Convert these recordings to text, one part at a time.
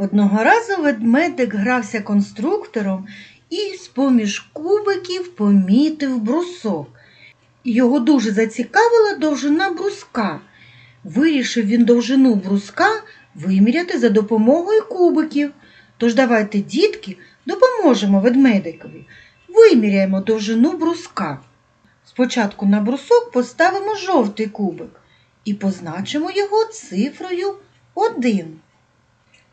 Одного разу ведмедик грався конструктором і з-поміж кубиків помітив брусок. Його дуже зацікавила довжина бруска. Вирішив він довжину бруска виміряти за допомогою кубиків. Тож давайте, дітки, допоможемо ведмедикові. Виміряємо довжину бруска. Спочатку на брусок поставимо жовтий кубик і позначимо його цифрою 1.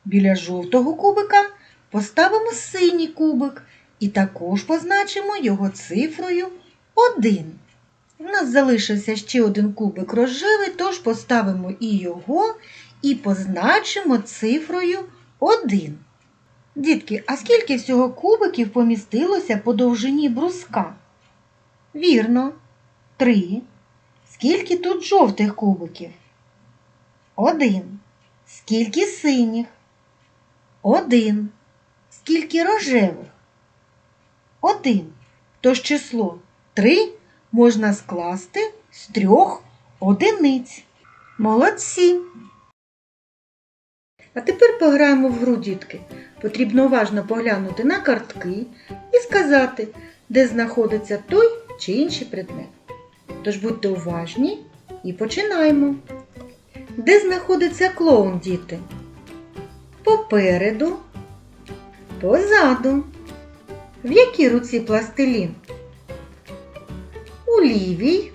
Біля жовтого кубика поставимо синій кубик і також позначимо його цифрою 1. У нас залишився ще один кубик рожевий, тож поставимо і його і позначимо цифрою 1. Дітки, а скільки всього кубиків помістилося по довжині бруска? Вірно, 3. Скільки тут жовтих кубиків? 1. Скільки синіх? Один. Скільки рожевих? Один. Тож число три можна скласти з трьох одиниць. Молодці. А тепер пограємо в гру, дітки. Потрібно уважно поглянути на картки і сказати, де знаходиться той чи інший предмет. Тож будьте уважні і починаємо. Де знаходиться клоун, діти? Попереду, позаду. В якій руці пластилін? У лівій,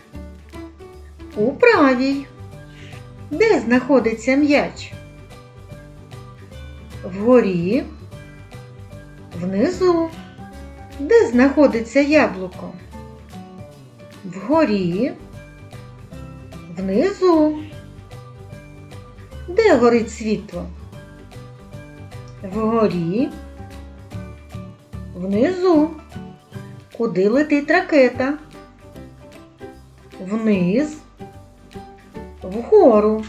у правій. Де знаходиться м'яч? Вгорі, внизу. Де знаходиться яблуко? Вгорі, внизу. Де горить світло? Вгорі, внизу. Куди летить ракета? Вниз, вгору.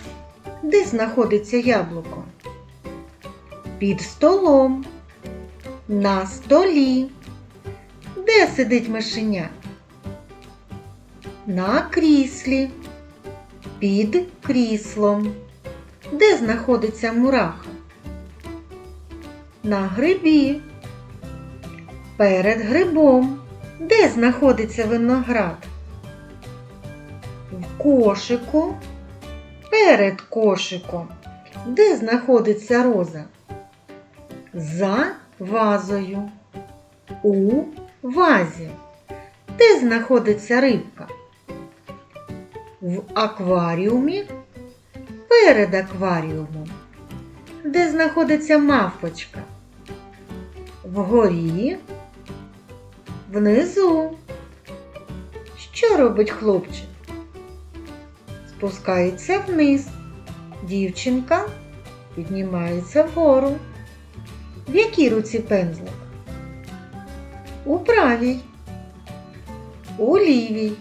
Де знаходиться яблуко? Під столом, на столі. Де сидить мишеня? На кріслі, під кріслом. Де знаходиться мураха? На грибі. Перед грибом. Де знаходиться виноград? В кошику. Перед кошиком. Де знаходиться роза? За вазою. У вазі. Де знаходиться рибка? В акваріумі. Перед акваріумом. Де знаходиться мавпочка? Вгорі, внизу. Що робить хлопчик? Спускається вниз. Дівчинка піднімається вгору. В якій руці пензлик? У правій, у лівій.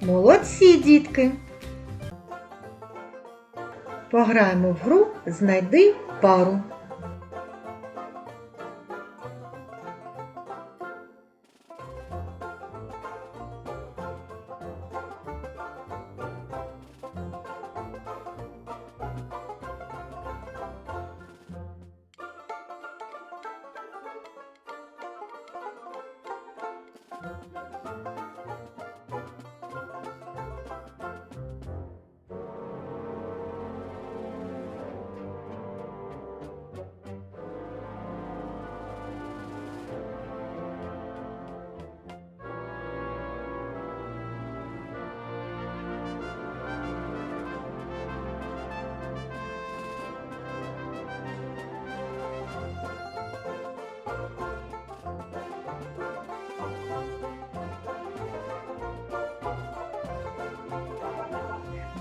Молодці, дітки! Пограємо в гру Знайди пару.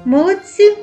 Молодці!